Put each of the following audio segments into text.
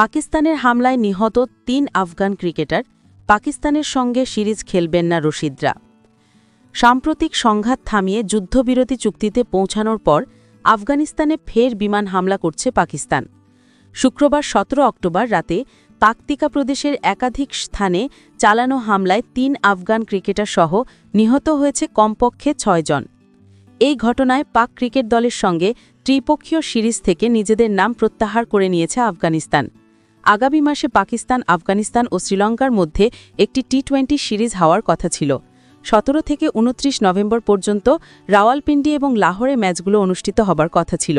পাকিস্তানের হামলায় নিহত তিন আফগান ক্রিকেটার পাকিস্তানের সঙ্গে সিরিজ খেলবেন না রশিদরা। সাম্প্রতিক সংঘাত থামিয়ে যুদ্ধবিরতি চুক্তিতে পৌঁছানোর পর আফগানিস্তানে ফের বিমান হামলা করছে পাকিস্তান। শুক্রবার সতেরো অক্টোবর রাতে পাকতিকা প্রদেশের একাধিক স্থানে চালানো হামলায় তিন আফগান ক্রিকেটার সহ নিহত হয়েছে কমপক্ষে ছয়জন এই ঘটনায় পাক ক্রিকেট দলের সঙ্গে ত্রিপক্ষীয় সিরিজ থেকে নিজেদের নাম প্রত্যাহার করে নিয়েছে আফগানিস্তান। আগামী মাসে পাকিস্তান, আফগানিস্তান ও শ্রীলঙ্কার মধ্যে একটি টি টোয়েন্টি সিরিজ হওয়ার কথা ছিল। সতেরো থেকে উনত্রিশ নভেম্বর পর্যন্ত রাওয়ালপিন্ডি এবং লাহোরে ম্যাচগুলো অনুষ্ঠিত হবার কথা ছিল।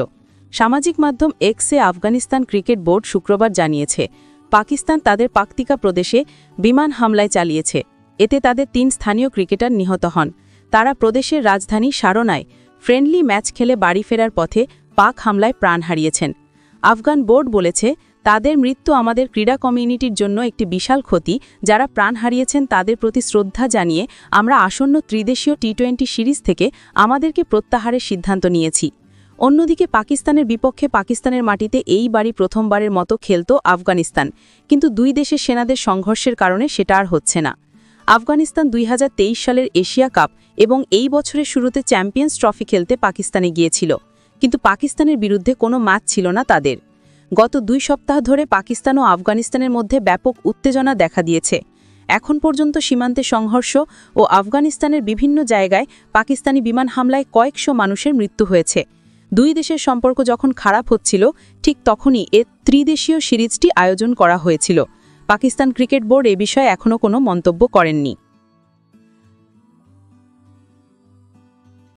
সামাজিক মাধ্যম এক্সে আফগানিস্তান ক্রিকেট বোর্ড শুক্রবার জানিয়েছে, পাকিস্তান তাদের পাকতিকা প্রদেশে বিমান হামলায় চালিয়েছে। এতে তাদের তিন স্থানীয় ক্রিকেটার নিহত হন। তারা প্রদেশের রাজধানী সারনায় ফ্রেন্ডলি ম্যাচ খেলে বাড়ি ফেরার পথে পাক হামলায় প্রাণ হারিয়েছেন। আফগান বোর্ড বলেছে তাদের মৃত্যু আমাদের ক্রীড়া কমিউনিটির জন্য একটি বিশাল ক্ষতি, যারা প্রাণ হারিয়েছেন তাদের প্রতি শ্রদ্ধা জানিয়ে আমরা আসন্ন ত্রিদেশীয় টি টোয়েন্টি সিরিজ থেকে আমাদেরকে প্রত্যাহারের সিদ্ধান্ত নিয়েছি। অন্যদিকে পাকিস্তানের বিপক্ষে পাকিস্তানের মাটিতে এই বাড়ি প্রথমবারের মতো খেলত আফগানিস্তান, কিন্তু দুই দেশের সেনাদের সংঘর্ষের কারণে সেটা আর হচ্ছে না। আফগানিস্তান দুই হাজার তেইশ সালের এশিয়া কাপ এবং এই বছরের শুরুতে চ্যাম্পিয়ন্স ট্রফি খেলতে পাকিস্তানে গিয়েছিল, কিন্তু পাকিস্তানের বিরুদ্ধে কোনো ম্যাচ ছিল না তাদের। গত দুই সপ্তাহ ধরে পাকিস্তান ও আফগানিস্তানের মধ্যে ব্যাপক উত্তেজনা দেখা দিয়েছে। এখন পর্যন্ত সীমান্তে সংঘর্ষ ও আফগানিস্তানের বিভিন্ন জায়গায় পাকিস্তানি বিমান হামলায় কয়েকশো মানুষের মৃত্যু হয়েছে। দুই দেশের সম্পর্ক যখন খারাপ হচ্ছিল, ঠিক তখনই এ ত্রিদেশীয় সিরিজটি আয়োজন করা হয়েছিল। পাকিস্তান ক্রিকেট বোর্ড এ বিষয়ে এখনও কোনো মন্তব্য করেননি।